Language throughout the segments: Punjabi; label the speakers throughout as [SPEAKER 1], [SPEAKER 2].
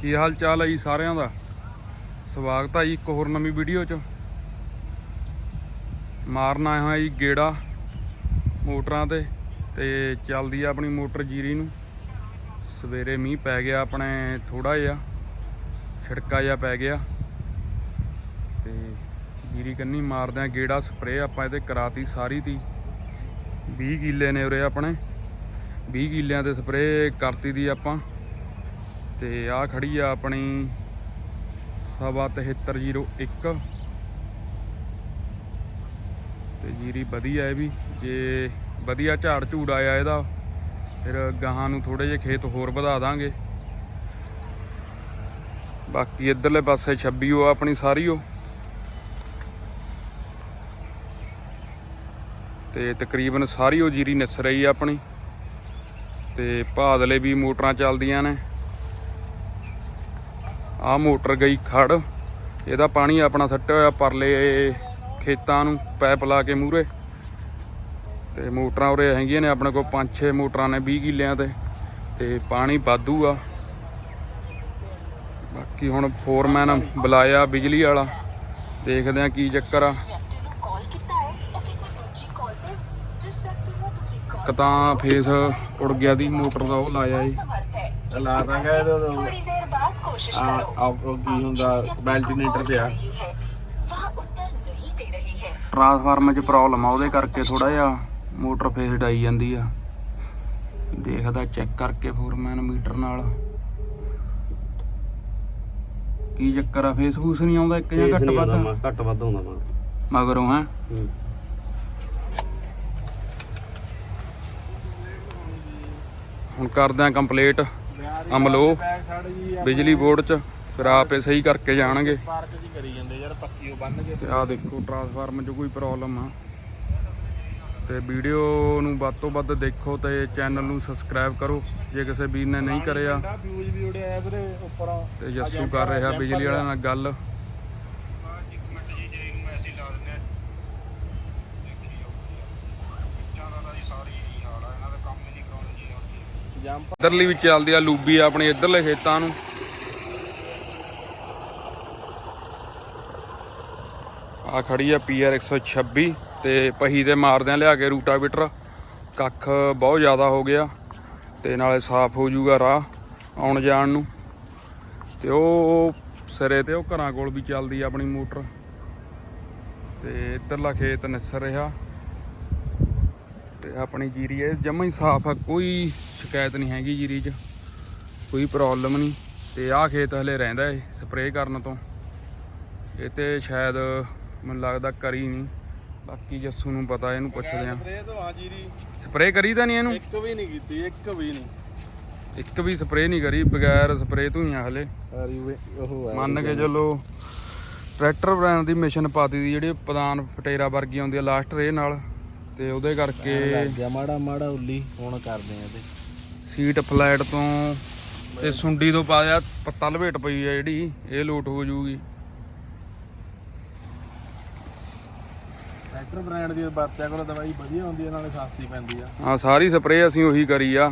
[SPEAKER 1] ਕੀ ਹਾਲ ਚਾਲ ਹੈ ਜੀ ਸਾਰਿਆਂ ਦਾ? ਸਵਾਗਤ ਹੈ ਜੀ ਇੱਕ ਹੋਰ ਨਵੀਂ ਵੀਡੀਓ 'ਚ। ਮਾਰਨ ਆਇਆ ਹੋਇਆ ਜੀ ਗੇੜਾ ਮੋਟਰਾਂ ਤੇ ਤੇ ਚੱਲਦੀ ਆ ਆਪਣੀ ਮੋਟਰ ਜੀਰੀ ਨੂੰ। ਸਵੇਰੇ ਮੀਂਹ ਪੈ ਗਿਆ ਆਪਣੇ ਥੋੜਾ ਜਿਹਾ, ਛਿੜਕਾ ਜਿਹਾ ਪੈ ਗਿਆ। ਤੇ ਜੀਰੀ ਕੰਨੀ ਮਾਰਦੇ ਆ ਗੇੜਾ ਸਪਰੇਅ ਆਪਾਂ ਇਹਦੇ ਕਰਾਤੀ ਸਾਰੀ ਤੀ। 20 ਕਿੱਲੇ ਨੇ ਉਰੇ ਆਪਣੇ। 20 ਕਿੱਲਿਆਂ ਤੇ ਸਪਰੇਅ ਕਰਤੀ ਦੀ ਆਪਾਂ। ਤੇ ਆ ਖੜੀ ਆ ਆਪਣੀ ਸਵਾ 7301 ਤੇ ਜੀਰੀ ਵਧੀਆ ਇਹ ਵੀ, ਜੇ ਵਧੀਆ ਝਾੜ ਝੂੜ ਆਇਆ ਇਹਦਾ, ਫਿਰ ਗਾਹਾਂ ਨੂੰ ਥੋੜੇ ਜਿਹੇ ਖੇਤ ਹੋਰ ਵਧਾ ਦਾਂਗੇ। ਬਾਕੀ ਇਧਰਲੇ ਪਾਸੇ 26 ਉਹ ਆਪਣੀ ਸਾਰੀ ਉਹ। ਤੇ ਤਕਰੀਬਨ ਸਾਰੀ ਉਹ ਜੀਰੀ ਨਿਸ ਰਹੀ ਆ ਆਪਣੀ। ਤੇ ਭਾਦਲੇ ਵੀ ਮੋਟਰਾਂ ਚੱਲਦੀਆਂ ਨੇ। ਆ ਮੋਟਰ ਗਈ ਖੜ। ਇਹਦਾ ਪਾਣੀ ਆਪਣਾ ਸੱਟਿਆ ਹੋਇਆ ਪਰਲੇ ਖੇਤਾਂ ਨੂੰ ਪਾਈਪ ਲਾ ਕੇ ਮੂਰੇ ਤੇ ਮੋਟਰਾਂ ਉਰੇ ਹੈਗੀਆਂ ਨੇ ਆਪਣੇ ਕੋਲ 5-6 ਮੋਟਰਾਂ ਨੇ 20 ਕਿੱਲਿਆਂ ਤੇ। ਤੇ ਪਾਣੀ ਵਾਧੂ ਆ। ਬਾਕੀ ਹੁਣ ਫੋਰਮੈਨ ਬੁਲਾਇਆ ਬਿਜਲੀ ਵਾਲਾ। ਦੇਖਦੇ ਆ ਕੀ ਚੱਕਰ ਆ।
[SPEAKER 2] ਕੀਤਾ
[SPEAKER 1] ਫੇਸ ਉੜ ਗਿਆ ਦੀ ਮੋਟਰ ਦਾ ਉਹ ਲਾਇਆ
[SPEAKER 2] ਹੈ
[SPEAKER 3] ਲਾ ਦਾਂਗਾ ਇਹਦਾ ਆ ਆਪਕੋ ਕੀ ਹੁੰਦਾ ਵੈਂਟੀਲੇਟਰ ਤੇ ਆ।
[SPEAKER 1] ਟਰਾਂਸਫਾਰਮਰ 'ਚ ਪ੍ਰੋਬਲਮ ਆ ਉਹਦੇ ਕਰਕੇ ਥੋੜਾ ਜਿਹਾ ਮੋਟਰ ਫੇਸ ਡਾਈ ਜਾਂਦੀ ਆ। ਦੇਖਦਾ ਚੈੱਕ ਕਰਕੇ ਫੋਰਮੈਨ ਮੀਟਰ ਨਾਲ। ਕੀ ਚੱਕਰ ਆ ਫੇਸ ਫੂਸ ਨਹੀਂ ਆਉਂਦਾ ਇੱਕ ਜਾਂ ਘੱਟ ਵੱਧ?
[SPEAKER 3] ਘੱਟ ਵੱਧ ਹੁੰਦਾ
[SPEAKER 1] ਮਗਰੋਂ ਹੈ? ਹੁਣ ਕਰਦੇ ਆ ਕੰਪਲੀਟ ਅਮਲੋ ਬਿਜਲੀ ਬੋਰਡ 'ਚ ਫਿਰ ਆਪੇ ਸਹੀ ਕਰਕੇ ਜਾਣਗੇ।
[SPEAKER 3] ਪਾਰਕ ਜੀ ਕਰੀ ਜਾਂਦੇ ਯਾਰ ਪੱਕੀ ਉਹ ਬੰਨ ਕੇ।
[SPEAKER 1] ਤੇ ਆਹ ਦੇਖੋ ਟਰਾਂਸਫਾਰਮਰ 'ਚ ਕੋਈ ਪ੍ਰੋਬਲਮ ਆ। ਤੇ ਵੀਡੀਓ ਨੂੰ ਵੱਧ ਤੋਂ ਵੱਧ ਦੇਖੋ ਤੇ ਚੈਨਲ ਨੂੰ ਸਬਸਕ੍ਰਾਈਬ ਕਰੋ ਜੇ ਕਿਸੇ ਵੀਰ ਨੇ ਨਹੀਂ ਕਰਿਆ।
[SPEAKER 3] ਆ
[SPEAKER 1] ਤੇ ਜੱਸੂ ਕਰ ਰਿਹਾ ਬਿਜਲੀ ਵਾਲਿਆਂ ਨਾਲ ਗੱਲ। ਇਧਰਲੀ ਵੀ ਚੱਲਦੀ ਆ, ਲੂਬੀ ਆਪਣੇ ਇਧਰਲੇ ਖੇਤਾਂ ਨੂੰ। ਆ ਖੜੀ ਆ ਪੀਆਰ 126 ਤੇ ਪਹੀ ਤੇ ਮਾਰਦੇ ਆ ਲਿਆ ਕੇ ਰੂਟਾਵੀਟਰ। ਕੱਖ ਬਹੁਤ ਜ਼ਿਆਦਾ ਹੋ ਗਿਆ ਤੇ ਨਾਲੇ ਸਾਫ਼ ਹੋ ਜਾਊਗਾ ਰਾਹ ਆਉਣ ਜਾਣ ਨੂੰ। ਤੇ ਉਹ ਸਿਰੇ ਤੇ ਉਹ ਘਰਾਂ ਕੋਲ ਵੀ ਚੱਲਦੀ ਆ ਆਪਣੀ ਮੋਟਰ। ਤੇ ਇਧਰਲਾ ਖੇਤ ਨਿਸਰ ਰਿਹਾ। ਤੇ ਆਪਣੀ ਜੀਰੀ ਇਹ ਜਮਾਂ ਹੀ ਸਾਫ਼ ਆ, ਕੋਈ ਸ਼ਿਕਾਇਤ ਨਹੀਂ ਹੈਗੀ ਜੀਰੀ 'ਚ ਕੋਈ ਪ੍ਰੋਬਲਮ ਨਹੀਂ। ਤੇ ਆਹ ਖੇਤ ਹਲੇ ਰਹਿੰਦਾ ਏ ਸਪਰੇਅ ਕਰਨ ਤੋਂ। ਇਹ ਤੇ ਸ਼ਾਇਦ ਮੈਨੂੰ ਲੱਗਦਾ ਕਰੀ ਨਹੀਂ। ਬਾਕੀ ਜੱਸੂ ਨੂੰ ਪਤਾ ਇਹਨੂੰ ਪੁੱਛਦੇ ਆ
[SPEAKER 3] ਸਪਰੇ ਤੋਂ ਆ ਜੀਰੀ
[SPEAKER 1] ਸਪਰੇਅ ਕਰੀ ਤਾਂ ਨਹੀਂ ਇਹਨੂੰ?
[SPEAKER 3] ਇੱਕ ਵੀ ਨਹੀਂ ਕੀਤੀ ਇੱਕ ਵੀ ਨਹੀਂ।
[SPEAKER 1] ਇੱਕ ਵੀ ਸਪਰੇਅ ਨਹੀਂ ਕਰੀ ਬਗੈਰ ਸਪਰੇਅ ਤੋਂ ਹੀ ਆ ਹਲੇ।
[SPEAKER 3] ਉਹ
[SPEAKER 1] ਮੰਨ ਕੇ ਚੱਲੋ ਟਰੈਕਟਰ ਬ੍ਰਾਂਡ ਦੀ ਮਿਸ਼ਨ ਪਾਤੀ ਦੀ ਜਿਹੜੀ ਪ੍ਰਧਾਨ ਫਟੇਰਾ ਵਰਗੀ ਆਉਂਦੀ ਆ ਲਾਸਟ ਰੇ ਨਾਲ। ਤੇ ਉਹਦੇ ਕਰਕੇ
[SPEAKER 3] ਲੱਗ ਗਿਆ ਮਾੜਾ ਮਾੜਾ ਉੱਲੀ ਹੁਣ ਕਰਦੇ ਆ ਤੇ
[SPEAKER 1] ਸੀਟ ਫਲੈਟ ਤੋਂ ਤੇ ਸੁੰਡੀ ਤੋਂ ਪਾਇਆ ਪੱਤਾ ਲਪੇਟ ਪਈ ਆ ਜਿਹੜੀ ਇਹ ਲੋਟ ਹੋ ਜਾਊਗੀ।
[SPEAKER 3] ਟਰੈਕਟਰ ਬ੍ਰਾਂਡ ਦੀ ਵਰਤਿਆ ਕੋਲ ਦਵਾਈ ਵਧੀਆ ਹੁੰਦੀ ਹੈ ਨਾਲੇ ਸਸਤੀ ਪੈਂਦੀ ਆ।
[SPEAKER 1] ਹਾਂ ਸਾਰੀ ਸਪਰੇਅ ਅਸੀਂ ਉਹੀ ਕਰੀ ਆ।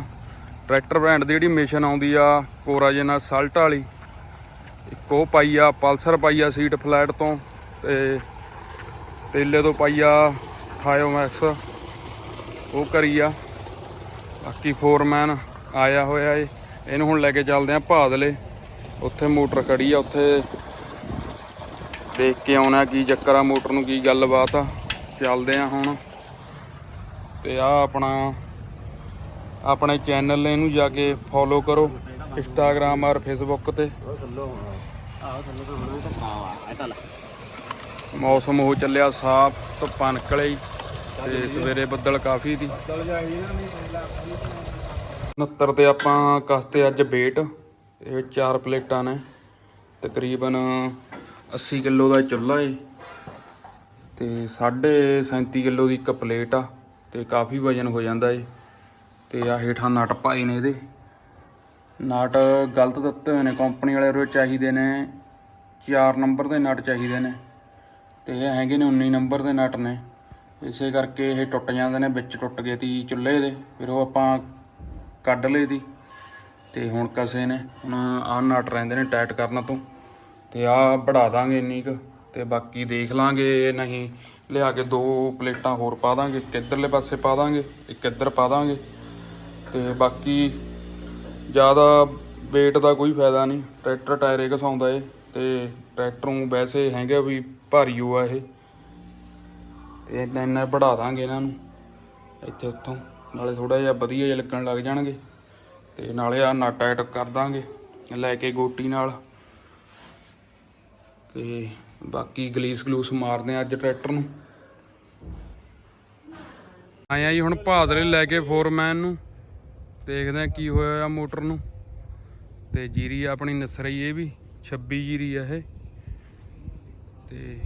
[SPEAKER 1] ਟਰੈਕਟਰ ਬ੍ਰਾਂਡ ਦੀ ਜਿਹੜੀ ਮਿਸ਼ਨ ਆਉਂਦੀ ਆ ਕੋਰਾ ਜਨਾ ਸਲਟ ਵਾਲੀ ਇੱਕ ਉਹ ਪਾਈ ਆ ਪਲਸਰ ਪਾਈ ਆ ਸੀਟ ਫਲੈਟ ਤੋਂ ਤੇ ਤੇਲੇ ਤੋਂ ਪਾਈ ਆ ਥਾਇਓਮੈਕਸ ਉਹ ਕਰੀ ਆ। ਬਾਕੀ ਫੋਰਮੈਨ ਆਇਆ ਹੋਇਆ ਏ। ਇਹਨੂੰ ਹੁਣ ਲੈ ਕੇ ਚੱਲਦੇ ਆ ਭਾਦਲੇ। ਉੱਥੇ ਮੋਟਰ ਖੜੀ ਆ, ਉੱਥੇ ਦੇਖ ਕੇ ਆਉਣਾ ਕੀ ਚੱਕਰ ਆ ਮੋਟਰ ਨੂੰ ਕੀ ਗੱਲਬਾਤ ਆ। ਚੱਲਦੇ ਆ ਹੁਣ। ਤੇ ਆ ਆਪਣਾ, ਆਪਣੇ ਚੈਨਲ ਇਹਨੂੰ ਜਾ ਕੇ ਫੋਲੋ ਕਰੋ। ਇੰਸਟਾਗ੍ਰam ਔਰ ਫੇਸਬੁੱਕ ਤੇ। ਮੌਸਮ ਹੋ ਚੱਲਿਆ ਸਾਫ਼, ਧੁੱਪਾਂ ਨਿਕਲੇ ਤੇ ਸਵੇਰੇ ਬੱਦਲ ਕਾਫੀ ਸੀ। 69 ਤੇ ਆਪਾਂ ਕਸਤੇ ਅੱਜ ਵੇਟ ਇਹ ਚਾਰ ਪਲੇਟਾਂ ਨੇ, ਤਕਰੀਬਨ 80 ਕਿਲੋ ਦਾ ਚੁੱਲ੍ਹਾ ਏ ਤੇ 37 ਕਿਲੋ ਦੀ ਇੱਕ ਪਲੇਟ ਆ ਤੇ ਕਾਫੀ ਵਜਨ ਹੋ ਜਾਂਦਾ ਏ ਤੇ ਆ ਹੇਠਾਂ ਨਟ ਪਾਏ ਨੇ ਇਹਦੇ। ਨਟ ਗਲਤ ਦਿੱਤੇ ਹੋਏ ਨੇ ਕੰਪਨੀ ਵਾਲੇ ਰੋ ਚਾਹੀਦੇ ਨੇ 4 ਨੰਬਰ ਦੇ ਨਟ ਚਾਹੀਦੇ ਨੇ ਤੇ ਇਹ ਹੈਗੇ ਨੇ 19 ਨੰਬਰ ਦੇ ਨਟ ਨੇ। ਇਸੇ ਕਰਕੇ ਇਹ ਟੁੱਟ ਜਾਂਦੇ ਨੇ, ਵਿੱਚ ਟੁੱਟ ਗਏ ਤੀ ਚੁੱਲ੍ਹੇ ਦੇ, ਫਿਰ ਉਹ ਆਪਾਂ ਕੱਢ ਲਏ ਦੀ। ਤੇ ਹੁਣ ਕਸੇ ਨੇ, ਹੁਣ ਆਹ ਨਟ ਰਹਿੰਦੇ ਨੇ ਟਾਈਟ ਕਰਨ ਤੋਂ। ਤੇ ਆਹ ਬੜਾ ਦਾਂਗੇ ਇੰਨੀ ਕੁ, ਤੇ ਬਾਕੀ ਦੇਖ ਲਾਂਗੇ ਨਹੀਂ। ਲਿਆ ਕੇ ਦੋ ਪਲੇਟਾਂ ਹੋਰ ਪਾ ਦਾਂਗੇ, ਇੱਕ ਇੱਧਰਲੇ ਪਾਸੇ ਪਾ ਦਾਂਗੇ, ਇੱਕ ਇੱਧਰ ਪਾ ਦਾਂਗੇ। ਤੇ ਬਾਕੀ ਜ਼ਿਆਦਾ weight ਦਾ ਕੋਈ ਫਾਇਦਾ ਨਹੀਂ। ਟਰੈਕਟਰ ਟਾਇਰੇ ਘਸਾਉਂਦਾ ਏ, ਤੇ ਟਰੈਕਟਰ ਨੂੰ ਵੈਸੇ ਹੈਗਾ ਵੀ ਭਾਰੀ ਓ ਆ ਇਹ। ਤੇ ਇੰਨਾ ਇੰਨਾ ਵਧਾ ਦਾਂਗੇ ਇਹਨਾਂ ਨੂੰ, ਇੱਥੇ ਉੱਥੋਂ। ਨਾਲੇ ਥੋੜਾ ਜਿਹਾ ਵਧੀਆ ਜਿਹਾ ਲੱਗਣ ਲੱਗ ਜਾਣਗੇ। ਤੇ ਨਾਲੇ ਆ ਨਟ ਟਾਈਟ ਕਰ ਦਾਂਗੇ, ਲੈ ਕੇ ਗੋਟੀ ਨਾਲ। ਤੇ ਬਾਕੀ ਗਲੀਸ ਗਲੂਸ ਮਾਰਦੇ ਆ ਅੱਜ ਟਰੈਕਟਰ ਨੂੰ। ਆਇਆ ਜੀ ਹੁਣ ਭਾਦਰੇ ਲੈ ਕੇ ਫੋਰਮੈਨ ਨੂੰ। ਦੇਖਦੇ ਆ ਕੀ ਹੋਇਆ ਆ ਮੋਟਰ ਨੂੰ। ਤੇ ਜੀਰੀ ਆਪਣੀ ਨਸਰਈ ਇਹ ਵੀ 26 ਜੀਰੀ ਆ ਇਹ। ਤੇ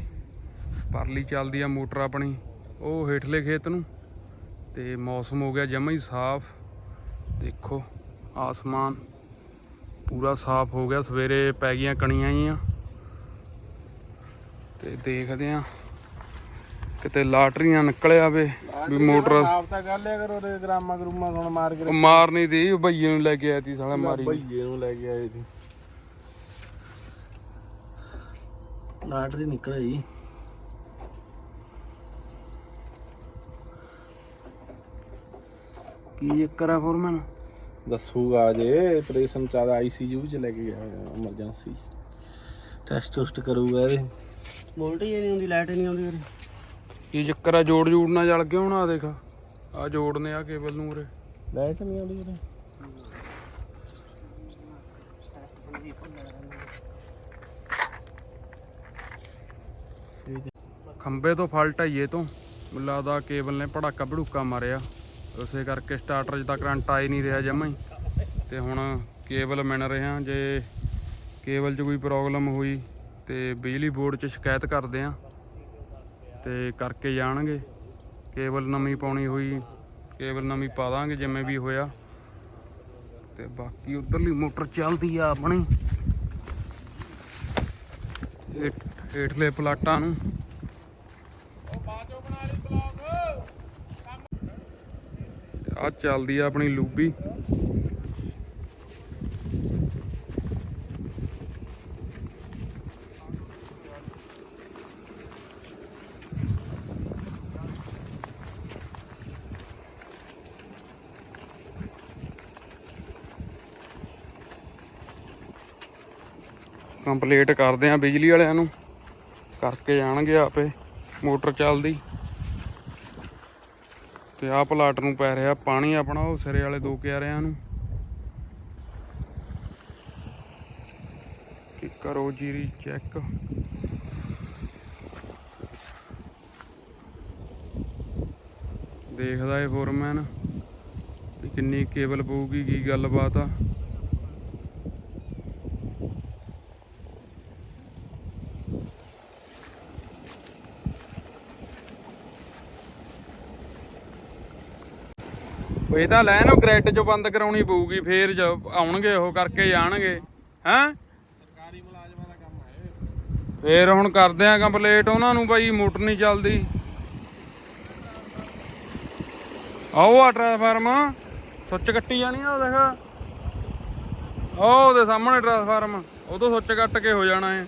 [SPEAKER 1] ਪਰਲੀ ਚੱਲਦੀ ਆ ਮੋਟਰ ਆਪਣੀ, ਉਹ ਹੇਠਲੇ ਖੇਤ ਨੂੰ। ਤੇ ਮੌਸਮ ਹੋ ਗਿਆ ਜਮਾ ਹੀ ਸਾਫ਼। ਦੇਖੋ ਆਸਮਾਨ ਪੂਰਾ ਸਾਫ਼ ਹੋ ਗਿਆ। ਸਵੇਰੇ ਪੈ ਗਈਆਂ ਕਣੀਆਂ ਹੀ ਤੇ ਦੇਖਦੇ ਆ ਕਿਤੇ ਲਾਟਰੀਆਂ ਨਿਕਲ ਆਵੇ ਵੀ ਮੋਟਰ
[SPEAKER 3] ਆਪ ਤਾਂ ਕਰ ਲਿਆ ਕਰੋ ਤੇ ਗ੍ਰਾਮਾ ਗਰੂਮਾ ਹੁਣ ਮਾਰ ਕੇ
[SPEAKER 1] ਉਹ ਮਾਰਨੀ ਦੀ ਭਈਏ ਨੂੰ ਲੈ ਕੇ ਆਇਆ ਤੀ ਸਾਲਾ ਮਾਰੀ।
[SPEAKER 3] ਭਈਏ ਨੂੰ ਲੈ ਕੇ ਆਏ ਸੀ। ਲਾਟਰੀ ਨਿਕਲ ਆਈ
[SPEAKER 1] ਕੀ ਚੱਕਰ ਆ ਫੋਰਮੈਨ?
[SPEAKER 3] ਦੱਸੂਗਾ ਜੇ ਆਪਰੇਸ਼ਨ ਚਾਦਾ ਆਈਸੀਯੂ ਚ ਲੈ ਕੇ ਗਿਆ ਐਮਰਜੈਂਸੀ ਟੈਸਟ ਟੁਸਟ ਕਰੂਗਾ ਇਹਦੇ।
[SPEAKER 4] ਵੋਲਟੇਜ ਨਹੀਂ ਆਉਂਦੀ ਲਾਈਟ ਨਹੀਂ ਆਉਂਦੀ
[SPEAKER 1] ਕੀ ਚੱਕਰ ਆ ਜੋੜ ਜੂੜ ਨਾ ਜਲ ਗਿਆ ਹੁਣ ਆ ਦੇਖ। ਆ ਜੋੜਨੇ ਆ ਕੇਬਲ ਨੂੰ ਉਰੇ।
[SPEAKER 3] ਲਾਈਟ ਨਹੀਂ ਆਉਂਦੀ ਇਹਦੇ
[SPEAKER 1] ਖੰਬੇ ਤੋਂ ਫਾਲਟ ਆਈਏ ਤੋਂ। ਲੱਗਦਾ ਕੇਬਲ ਨੇ ਭੜਾਕਾ ਭੜੂਕਾ ਮਾਰਿਆ। ਉਸੇ ਕਰਕੇ ਸਟਾਰਟਰ 'ਚ ਤਾਂ ਕਰੰਟ ਆ ਹੀ ਨਹੀਂ ਰਿਹਾ ਜਮਾਂ ਹੀ। ਤੇ ਹੁਣ ਕੇਬਲ ਮਿਣ ਰਿਹਾ ਜੇ ਕੇਬਲ 'ਚ ਕੋਈ ਪ੍ਰੋਬਲਮ ਹੋਈ ਤੇ ਬਿਜਲੀ ਬੋਰਡ 'ਚ ਸ਼ਿਕਾਇਤ ਕਰਦੇ ਆ ਤੇ ਕਰਕੇ ਜਾਣਗੇ। ਕੇਬਲ ਨਵੀਂ ਪਾਉਣੀ ਹੋਈ ਕੇਬਲ ਨਵੀਂ ਪਾ ਦਾਂਗੇ ਜਿਵੇਂ ਵੀ ਹੋਇਆ। ਤੇ ਬਾਕੀ ਉਧਰਲੀ ਮੋਟਰ ਚੱਲਦੀ ਆ ਆਪਣੀ। ਹੇਠਲੇ ਪਲਾਟਾਂ ਨੂੰ। ਆ ਚੱਲਦੀ ਆ ਆਪਣੀ ਲੂਬੀ। ਕੰਪਲੀਟ ਕਰਦੇ ਆ ਬਿਜਲੀ ਵਾਲਿਆਂ ਨੂੰ। ਕਰਕੇ ਜਾਣਗੇ ਆਪੇ ਮੋਟਰ ਚੱਲਦੀ। ਤੇ ਆਹ ਪਲਾਟ ਨੂੰ ਪੈ ਰਿਹਾ ਪਾਣੀ ਆਪਣਾ, ਉਹ ਸਿਰੇ ਵਾਲੇ ਦੋ ਕਿਆਰਿਆਂ ਨੂੰ। ਕਿ ਕਰੋ ਜੀਰੀ ਚੈੱਕ ਦੇਖਦਾ ਏ ਫੋਰਮੈਨ ਕਿੰਨੀ ਕੇਬਲ ਪਊਗੀ, ਕੀ ਗੱਲਬਾਤ ਆ। ਉਹ ਇਹ ਤਾਂ ਲੈਣ ਉਹ ਗ੍ਰਿਡ ਚੋਂ ਬੰਦ ਕਰਾਉਣੀ ਪਊਗੀ ਫੇਰ ਆਉਣਗੇ ਉਹ ਕਰਕੇ ਜਾਣਗੇ। ਹੈਂ?
[SPEAKER 3] ਸਰਕਾਰੀ ਮੁਲਾਜ਼ਮਾਂ ਦਾ ਕੰਮ ਹੈ
[SPEAKER 1] ਫੇਰ ਹੁਣ ਕਰਦੇ ਆ ਕੰਪਲੀਟ ਉਹਨਾਂ ਨੂੰ ਬਾਈ ਮੋਟਰ ਨਹੀਂ ਚੱਲਦੀ। ਆਓ ਆ ਟ੍ਰਾਂਸਫਾਰਮ ਸੁੱਚ ਕੱਟੀ ਜਾਣੀ ਆ ਉਹ ਦੇਖ। ਉਹ ਉਹਦੇ ਸਾਹਮਣੇ ਟ੍ਰਾਂਸਫਾਰਮ ਉਹ ਤੋਂ ਸੁੱਚ ਕੱਟ ਕੇ ਹੋ ਜਾਣਾ ਹੈ